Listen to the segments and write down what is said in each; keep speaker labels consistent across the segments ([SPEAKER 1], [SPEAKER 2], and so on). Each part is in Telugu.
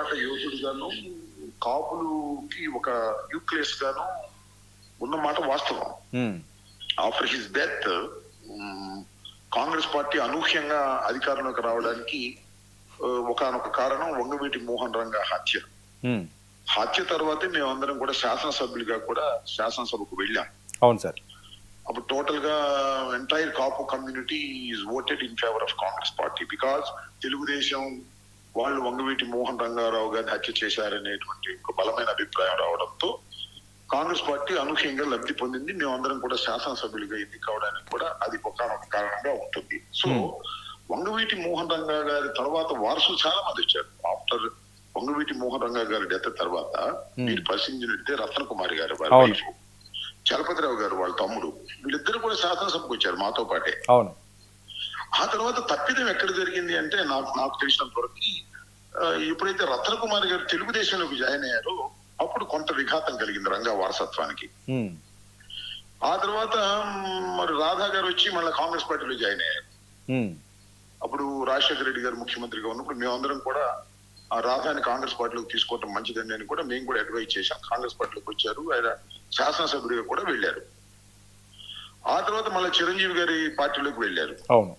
[SPEAKER 1] పోరాట యోధుడుగాను కాపులుకి ఒక న్యూక్లియస్ గాను ఉన్నమాట వాస్తవం. After his death Congress party అనూహ్యంగా అధికారంలోకి రావడానికి ఒకనొక కారణం వంగవీటి మోహన్ రంగ హత్య.
[SPEAKER 2] ఉమ్,
[SPEAKER 1] హత్య తర్వాతే మేమందరం కూడా శాసనసభ్యులుగా కూడా శాసనసభకు వెళ్ళాం.
[SPEAKER 2] అవును సార్.
[SPEAKER 1] అప్పుడు టోటల్గా entire Kapu community is voted in favour of Congress party because Telugu Desam వాళ్ళు వంగవీటి మోహన్ రంగారావు గారిని హత్య చేశారనేటువంటి ఒక బలమైన అభిప్రాయం రావడంతో కాంగ్రెస్ పార్టీ అనూహ్యంగా లబ్ధి పొందింది. మేమందరం కూడా శాసనసభ్యులుగా ఎన్నిక కావడానికి కూడా అది ఒకనొక కారణంగా ఉంటుంది. సో వంగవీటి మోహన్ రంగా గారి తర్వాత వారసులు చాలా మంది వచ్చారు. ఆఫ్టర్ వంగవీటి మోహన్ రంగా గారి డెత్ తర్వాత మీరు పరిశీలించినట్టే రత్న కుమారి గారు వారి wife. చలపతిరావు గారు వాళ్ళ తమ్ముడు. వీళ్ళిద్దరు కూడా శాసనసభకు వచ్చారు మాతో పాటే.
[SPEAKER 2] అవును.
[SPEAKER 1] ఆ తర్వాత తప్పిదం ఎక్కడ జరిగింది అంటే నాకు నాకు తెలిసినంత వరకు ఎప్పుడైతే రత్నకుమారి గారు తెలుగుదేశంలోకి జాయిన్ అయ్యారో అప్పుడు కొంత విఘాతం కలిగింది రంగా వారసత్వానికి. ఆ తర్వాత మరి రాధా గారు వచ్చి మళ్ళీ కాంగ్రెస్ పార్టీలో జాయిన్ అయ్యారు. అప్పుడు రాజశేఖర రెడ్డి గారు ముఖ్యమంత్రిగా ఉన్నప్పుడు మేమందరం కూడా ఆ రాధాని కాంగ్రెస్ పార్టీలోకి తీసుకోవటం మంచిదని అని కూడా మేము కూడా అడ్వైజ్ చేశాం. కాంగ్రెస్ పార్టీలోకి వచ్చారు. ఆయన శాసనసభ్యుడిగా కూడా వెళ్ళారు. ఆ తర్వాత మళ్ళీ చిరంజీవి గారి పార్టీలోకి వెళ్ళారు.
[SPEAKER 2] అవును.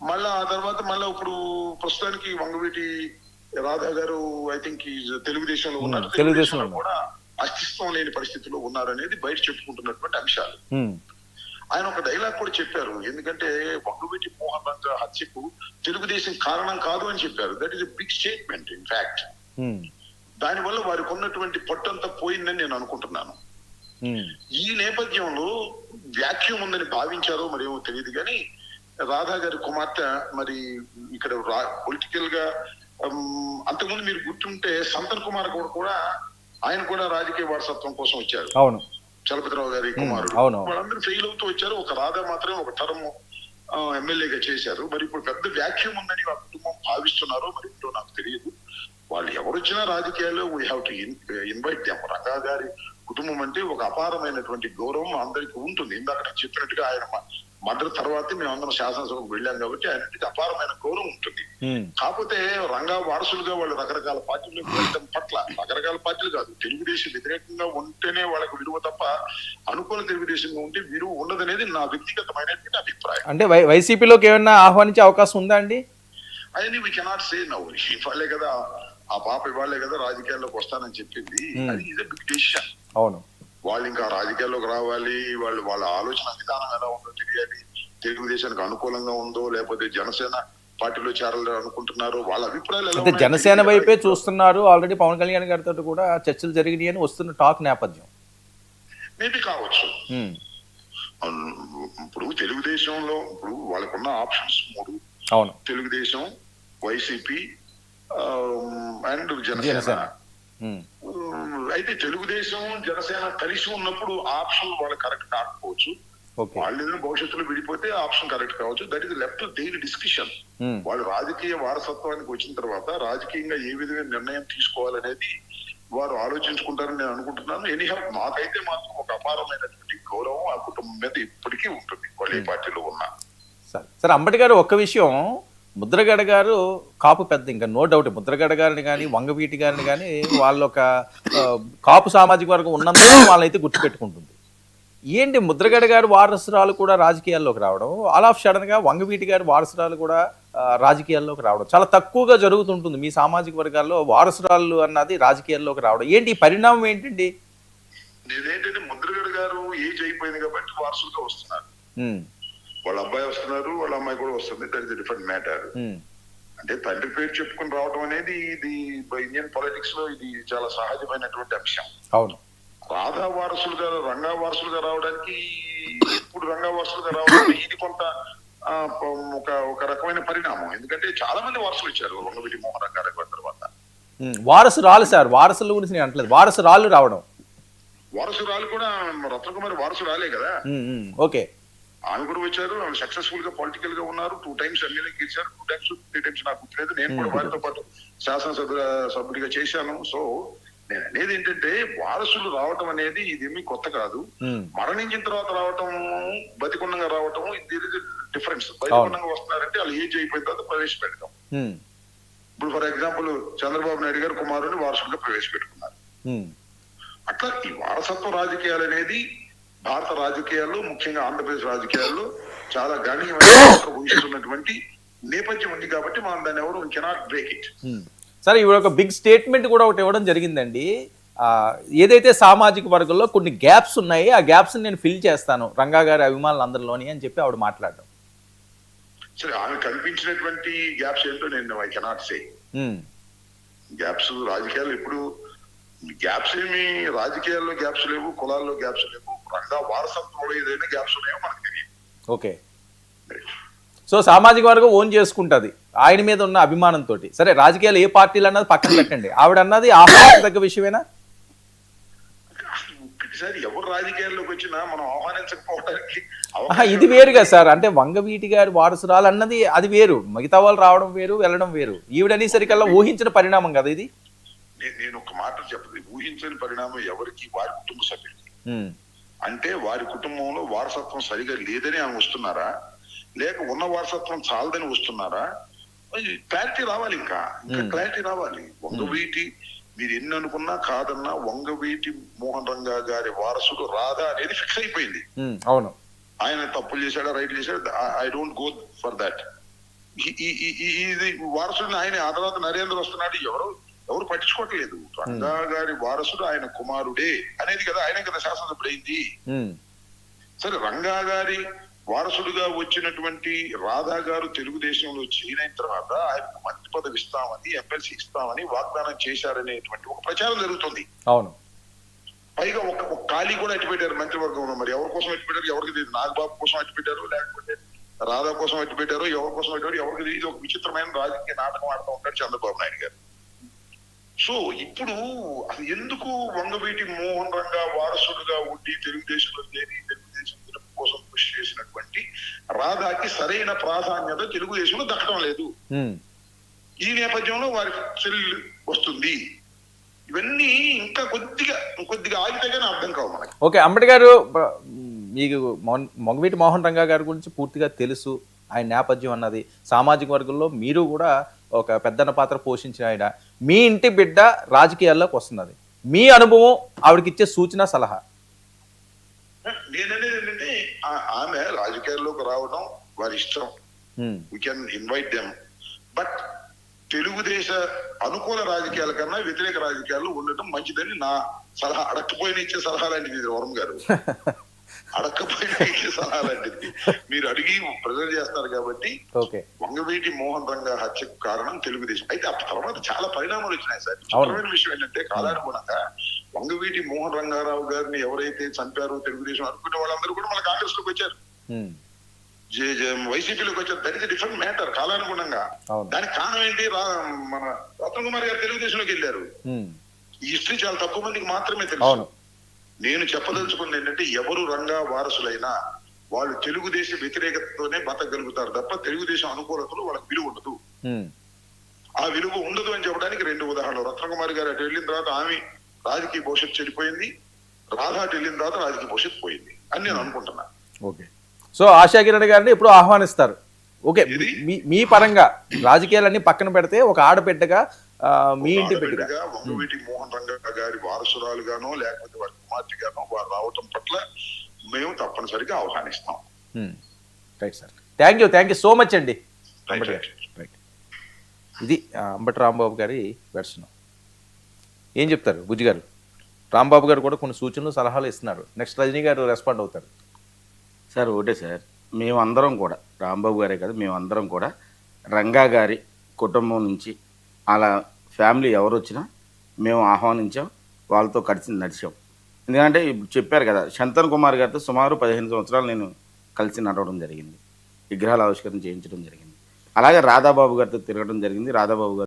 [SPEAKER 1] మళ్ళా ఆ తర్వాత మళ్ళా ఇప్పుడు ప్రస్తుతానికి వంగవీటి రాధా గారు ఐ థింక్ తెలుగుదేశంలో ఉన్నారు.
[SPEAKER 2] Hmm, తెలుగుదేశంలో
[SPEAKER 1] తెలుగుదేశంలో కూడా అస్తిత్వం లేని పరిస్థితిలో ఉన్నారనేది బయట చెప్పుకుంటున్నటువంటి అంశాలు.
[SPEAKER 2] ఉమ్,
[SPEAKER 1] ఆయన ఒక డైలాగ్ కూడా చెప్పారు. ఎందుకంటే వంగవీటి మోహన్ రంగ హత్యకు తెలుగుదేశం కారణం కాదు అని చెప్పారు. That is big statement in fact దానివల్ల వారికి ఉన్నటువంటి పట్టంతా పోయిందని నేను అనుకుంటున్నాను.
[SPEAKER 2] ఉమ్,
[SPEAKER 1] ఈ నేపథ్యంలో వ్యాఖ్యం ఉందని భావించారో మరి ఏమో తెలియదు. కానీ రాధా గారి కుమార్తె మరి ఇక్కడ పొలిటికల్గా అంతకుముందు మీరు గుర్తుంటే సంతన్ కుమార్ కూడా కూడా ఆయన కూడా రాజకీయ వారసత్వం కోసం వచ్చారు.
[SPEAKER 2] అవును.
[SPEAKER 1] చలపతిరావు గారి కుమారుడు. వాళ్ళందరూ ఫెయిల్ అవుతూ వచ్చారు. ఒక రాధా మాత్రమే ఒక తరం ఎమ్మెల్యేగా చేశారు. మరి ఇప్పుడు పెద్ద వ్యాఖ్యం ఉందని ఆ కుటుంబం భావిస్తున్నారో మరి ఏంటో నాకు తెలియదు. వాళ్ళు ఎవరు వచ్చినా రాజకీయాల్లో we have to invite them Ranga గారి కుటుంబం అంటే ఒక అపారమైనటువంటి గౌరవం అందరికీ ఉంటుంది. ఇందాక చెప్పినట్టుగా ఆయన మర్డర్ తర్వాతే మేము అందరం శాసనసభకు వెళ్ళాం కాబట్టి ఆయనకి అపారమైన గౌరవం ఉంటుంది. కాకపోతే రంగా వారసులుగా వాళ్ళు రకరకాల పార్టీలకు వెళ్ళడం పట్ల రకరకాల పార్టీలు కాదు తెలుగుదేశం వ్యతిరేకంగా ఉంటేనే వాళ్ళకు విలువ తప్ప అనుకూల తెలుగుదేశంగా ఉంటే విలువ ఉండదనేది నా వ్యక్తిగతమైనటువంటి అభిప్రాయం.
[SPEAKER 2] అంటే వైసీపీలోకి ఏమైనా ఆహ్వానించే అవకాశం ఉందా అండి?
[SPEAKER 1] అవన్నీ వీ కెనాట్ సే నౌ ఇవాళే కదా ఆ పాప ఇవాళే కదా రాజకీయాల్లోకి వస్తానని చెప్పింది. అది ఇదే బిగ్ డెసిషన్
[SPEAKER 2] అవును.
[SPEAKER 1] వాళ్ళు ఇంకా రాజకీయాల్లోకి రావాలి వాళ్ళు వాళ్ళ ఆలోచన విధానం ఎలా ఉందో తెలియాలి. తెలుగుదేశానికి అనుకూలంగా ఉందో లేకపోతే జనసేన పార్టీలో చేరాలని అనుకుంటున్నారు వాళ్ళ అభిప్రాయాలు
[SPEAKER 2] అంటే జనసేన. వైపే చూస్తున్నారు. ఆల్రెడీ పవన్ కళ్యాణ్ గారితో కూడా చర్చలు జరిగినాయి అని వస్తున్న టాక్ నేపథ్యం.
[SPEAKER 1] మేబీ కావచ్చు. ఇప్పుడు తెలుగుదేశంలో ఇప్పుడు వాళ్ళకున్న ఆప్షన్స్ మూడు.
[SPEAKER 2] అవును.
[SPEAKER 1] Telugu Desam YCP and
[SPEAKER 2] Jana Sena.
[SPEAKER 1] అయితే తెలుగుదేశం జనసేన కలిసి ఉన్నప్పుడు ఆప్షన్ వాళ్ళు కరెక్ట్ కాకపోవచ్చు. వాళ్ళు ఏదైనా భవిష్యత్తులో విడిపోతే ఆప్షన్ కరెక్ట్ కావచ్చు. That is left daily discussion?
[SPEAKER 2] Um,
[SPEAKER 1] వాళ్ళు రాజకీయ వారసత్వానికి వచ్చిన తర్వాత రాజకీయంగా ఏ విధమైన నిర్ణయం తీసుకోవాలనేది వారు ఆలోచించుకుంటారని నేను అనుకుంటున్నాను. ఎనీహౌ నాకైతే మాత్రం ఒక అపారమైనటువంటి గౌరవం ఆ కుటుంబం మీద ఇప్పటికీ ఉంటుంది. వాళ్ళు ఏ పార్టీలో ఉన్నా.
[SPEAKER 2] సరే. సరే అంబటి గారు ఒక్క విషయం. ముద్రగడ గారు కాపు పెద్ద ఇంకా నో డౌట్ ముద్రగడ గారిని కానీ వంగవీటి గారిని కానీ వాళ్ళ ఒక కాపు సామాజిక వర్గం ఉన్నంత వాళ్ళైతే గుర్తుపెట్టుకుంటుంది. ఏంటి ముద్రగడ గారు వారసురాలు కూడా రాజకీయాల్లోకి రావడం? ఆల్ ఆఫ్ సడన్గా వంగవీటి గారు వారసురాలు కూడా రాజకీయాల్లోకి రావడం. చాలా తక్కువగా జరుగుతుంటుంది మీ సామాజిక వర్గాల్లో వారసురాలు అన్నది రాజకీయాల్లోకి రావడం. ఏంటి ఈ పరిణామం ఏంటండి?
[SPEAKER 1] నేనేంటంటే ముద్రగడ గారు ఏజ్ అయిపోయింది కాబట్టి వారసులుగా వస్తున్నారు. వాళ్ళ అబ్బాయి వస్తున్నారు వాళ్ళ అమ్మాయి కూడా వస్తుంది. దట్ ఇస్ డిఫరెంట్ మ్యాటర్ అంటే తండ్రి పేరు చెప్పుకుని రావడం అనేది ఇది ఇండియన్ పాలిటిక్స్లో ఇది చాలా సహజమైనటువంటి అంశం.
[SPEAKER 2] అవును.
[SPEAKER 1] రాధా వారసులుగా రంగా వారసులుగా రావడానికి ఇప్పుడు రంగా వారసులుగా రావడం ఇది కొంత ఒక ఒక రకమైన పరిణామం. ఎందుకంటే చాలా మంది వారసులు వచ్చారు వంగవీటి మోహన్ రంగారావు గారి తర్వాత.
[SPEAKER 2] ఉమ్, వారసురాలు సార్. వారసుల గురించి నేను అంటలేదు. వారసురాలు రావడం.
[SPEAKER 1] వారసురాలు కూడా రత్నకుమారి వారసురాలే కదా?
[SPEAKER 2] ఉమ్, ఉమ్, ఓకే
[SPEAKER 1] ఆమె కూడా వచ్చారు ఆమె సక్సెస్ఫుల్గా పొలిటికల్గా ఉన్నారు. టూ టైమ్స్ ఎమ్మెల్యే గెలిచారు. టూ టైమ్స్ త్రీ టైమ్స్ నాకు గుర్తులేదు. నేను కూడా వారితో పాటు శాసనసభ సభ్యుడిగా చేశాను. సో నేను అనేది ఏంటంటే వారసులు రావటం అనేది ఇదేమీ కొత్త కాదు.
[SPEAKER 2] ఉమ్,
[SPEAKER 1] మరణించిన తర్వాత రావటం బతికుండంగా రావటం ఇది డిఫరెన్స్ బతికుండంగా వస్తున్నారంటే వాళ్ళు ఏజ్ అయిపోయిన తర్వాత ప్రవేశపెడతాం.
[SPEAKER 2] ఉమ్,
[SPEAKER 1] ఇప్పుడు ఫర్ ఎగ్జాంపుల్ చంద్రబాబు నాయుడు గారు కుమారుని వారసుడిగా ప్రవేశపెట్టుకున్నారు. అట్లా ఈ వారసత్వ రాజకీయాలు అనేది భారత రాజకీయాల్లో ముఖ్యంగా ఆంధ్రప్రదేశ్ రాజకీయాల్లో చాలా గణనీయమైన వహిస్తున్నటువంటి నేపథ్యం ఉంది కాబట్టి మనం దాన్ని ఎవరు కెనాట్ బ్రేక్ ఇట్.
[SPEAKER 2] సరే ఇవి ఒక బిగ్ స్టేట్మెంట్ కూడా ఒకటి ఇవ్వడం జరిగిందండి. ఏదైతే సామాజిక వర్గంలో కొన్ని గ్యాప్స్ ఉన్నాయి ఆ గ్యాప్స్ నేను ఫిల్ చేస్తాను రంగా గారి అభిమానులు అందరిలోని అని చెప్పి ఆవిడ మాట్లాడడం.
[SPEAKER 1] సరే ఆమె కనిపించినటువంటి గ్యాప్స్ ఏంటో నేను ఐ కెనాట్ సే గ్యాప్స్ రాజకీయాలు ఇప్పుడు గ్యాప్స్ ఏమి రాజకీయాల్లో గ్యాప్స్ లేవు కులాల్లో గ్యాప్స్ లేవు. రంగా వారసత్వంలో ఏదైనా గ్యాప్స్ ఉన్నాయో మనకు తెలియదు.
[SPEAKER 2] ఓకే. సో సామాజిక వర్గం ఓన్ చేసుకుంటది. ఆయన మీద ఉన్న అభిమానంతో సరే రాజకీయాలు ఏ పార్టీలు అన్నది పక్కన పెట్టండి. ఆవిడ అన్నది ఆహ్లాదదగ్గ విషయమేనా?
[SPEAKER 1] ఒక్కటిసారి ఎవరు రాజకీయాల్లోకి వచ్చినా మనం ఆహ్వానించకపోవడానికి
[SPEAKER 2] ఇది వేరుగా సార్. అంటే వంగవీటి గారి వారసురాలు అన్నది అది వేరు. మిగతా వాళ్ళు రావడం వేరు వెళ్ళడం వేరు. ఈవిడనేసరికల్లా ఊహించిన పరిణామం కదా ఇది?
[SPEAKER 1] నేను- ఒక మాట చెప్పదు ఊహించని పరిణామం ఎవరికి వారి కుటుంబ సభ్యులకి.
[SPEAKER 2] ఉమ్,
[SPEAKER 1] అంటే వారి కుటుంబంలో వారసత్వం సరిగా లేదని ఆమె వస్తున్నారా? లేక ఉన్న వారసత్వం చాలదని వస్తున్నారా? క్లారిటీ రావాలి ఇంకా. ఇంకా. క్లారిటీ రావాలి. వంగవీటి మీరు ఎన్ని అనుకున్నా కాదన్నా వంగవీటి మోహన్ రంగా గారి వారసుడు రాదా అనేది ఫిక్స్ అయిపోయింది.
[SPEAKER 2] అవును.
[SPEAKER 1] ఆయన తప్పులు చేశాడా రైట్ చేశాడా? I don't go for that. ఇది వారసుడిని ఆయన ఆ తర్వాత నరేంద్ర వస్తున్నాడు. ఎవరు? ఎవరు పట్టించుకోవట్లేదు రంగా గారి వారసుడు ఆయన కుమారుడే అనేది కదా ఆయన కదా శాసనసభ్యుడు అయింది
[SPEAKER 2] ఉమ్,
[SPEAKER 1] సరే రంగా గారి వారసుడిగా వచ్చినటువంటి రాధా గారు తెలుగుదేశంలో చేరిన తర్వాత ఆయనకు మంత్రి పదవి ఇస్తామని ఎమ్మెల్సీ ఇస్తామని వాగ్దానం చేశారనేటువంటి ఒక ప్రచారం జరుగుతుంది.
[SPEAKER 2] అవును.
[SPEAKER 1] పైగా ఒక ఒక ఖాళీ కూడా ఎట్టి పెట్టారు మంత్రివర్గంలో మరి. ఎవరి కోసం ఎట్టి పెట్టారు ఎవరికి తెలియదు? నాగబాబు కోసం ఎట్టి పెట్టారు లేకపోతే రాధా కోసం ఎట్టి పెట్టారు ఎవరి కోసం పెట్టారు ఎవరికి తెలియదు? ఇది ఒక విచిత్రమైన రాజకీయ నాటకం ఆడుతూ ఉంటాడు చంద్రబాబు నాయుడు గారు. సో ఇప్పుడు అది ఎందుకు వంగవీటి మోహన్ రంగా వారసుడుగా ఉండి తెలుగుదేశంలో చేరి తెలుగుదేశం కోసం కృషి చేసినటువంటి రాధాకి సరైన ప్రాధాన్యత తెలుగుదేశంలో దక్కడం లేదు. ఈ నేపథ్యంలో వారి చెల్లి వస్తుంది. ఇవన్నీ ఇంకా కొద్దిగా కొద్దిగా ఆగితే కానీ అర్థం కావు మనకి.
[SPEAKER 2] ఓకే అంబటి గారు మీకు మొగవీటి మోహన్ రంగా గారి గురించి పూర్తిగా తెలుసు ఆయన నేపథ్యం అన్నది. సామాజిక వర్గంలో మీరు కూడా ఒక పెద్దన్న పాత్ర పోషించిన ఆయన. మీ ఇంటి బిడ్డ రాజకీయాల్లోకి వస్తున్నది. మీ అనుభవం ఆవిడకి ఇచ్చే సూచన సలహా.
[SPEAKER 1] నేననేది ఏంటంటే ఆమె రాజకీయాల్లోకి రావడం వారి ఇష్టం. We can invite them but తెలుగుదేశ అనుకూల రాజకీయాల కన్నా వ్యతిరేక రాజకీయాలు ఉండటం మంచిదని నా సలహా అడక్కపోయిన ఇచ్చే సలహా లాంటిది వరం గారు. అడక్కపోయిన ఇచ్చే సలహా లాంటిది? మీరు అడిగి ప్రజలు చేస్తారు కాబట్టి వంగవీటి మోహన్ రంగా హత్యకు కారణం తెలుగుదేశం. అయితే ఆ తర్వాత చాలా పరిణామాలు వచ్చినాయి సార్. చిత్రమైన విషయం ఏంటంటే కాలానుగుణంగా వంగవీటి మోహన్ రంగారావు గారిని ఎవరైతే చంపారో తెలుగుదేశం అనుకునే వాళ్ళందరూ కూడా మన కాంగ్రెస్లోకి వచ్చారు వైసీపీలోకి వచ్చారు. దట్ ఇస్ డిఫరెంట్ మ్యాటర్ కాలానుగుణంగా. దానికి కారణం ఏంటి? మన రత్న కుమార్ గారు తెలుగుదేశంలోకి వెళ్ళారు. ఈ హిస్టరీ చాలా తక్కువ మందికి మాత్రమే తెలుసు. నేను చెప్పదలుచుకున్నది ఏంటంటే ఎవరు రంగా వారసులైనా వాళ్ళు తెలుగుదేశ వ్యతిరేకతతోనే బతకగలుగుతారు తప్ప తెలుగుదేశం అనుకూలతలో వాళ్ళకి విలువ ఉండదు. ఆ విలువ ఉండదు అని చెప్పడానికి రెండు ఉదాహరణలు. రత్నకుమారి గారు అటు వెళ్ళిన తర్వాత ఆమె రాజకీయ భవిష్యత్తు చెడిపోయింది. రాధా అటు వెళ్ళిన తర్వాత రాజకీయ భవిష్యత్తు పోయింది అని నేను అనుకుంటున్నా.
[SPEAKER 2] ఓకే. సో ఆశా కిరణ్ గారిని ఎప్పుడు ఆహ్వానిస్తారు. ఓకే? మీ మీ పరంగా రాజకీయాలన్నీ పక్కన పెడితే ఒక ఆడబిడ్డగా మీ ఇంటి బిడ్డగా.
[SPEAKER 1] వంగవీటి మోహన్ రంగా గారి వారసురాలుగానో లేకపోతే వారి కుమార్తెగానో వారు రావటం పట్ల మేము తప్పనిసరిగా ఆహ్వానిస్తాం.
[SPEAKER 2] Right sir. Thank you thank you so much అండి.
[SPEAKER 1] Right,
[SPEAKER 2] Ambati
[SPEAKER 1] right.
[SPEAKER 2] గారు. రైట్ ఇది అంబటి రాంబాబు గారి వెర్షన్ ఏం చెప్తారు బుజ్జి గారు రాంబాబు గారు కూడా కొన్ని సూచనలు సలహాలు ఇస్తున్నారు. నెక్స్ట్ రజనీ గారు రెస్పాండ్ అవుతారు.
[SPEAKER 3] సార్ ఒకటే సార్. మేమందరం కూడా రాంబాబు గారే కాదు మేమందరం కూడా రంగా గారి కుటుంబం నుంచి అలా ఫ్యామిలీ ఎవరు వచ్చినా మేము ఆహ్వానించాం వాళ్ళతో కలిసి నడిచాం. ఎందుకంటే ఇప్పుడు చెప్పారు కదా శంతన్ కుమార్ గారితో సుమారు పదిహేను సంవత్సరాలు నేను కలిసి నడవడం జరిగింది. విగ్రహాలు ఆవిష్కరణ చేయించడం జరిగింది. అలాగే రాధాబాబు గారితో తిరగడం జరిగింది. రాధాబాబు గారు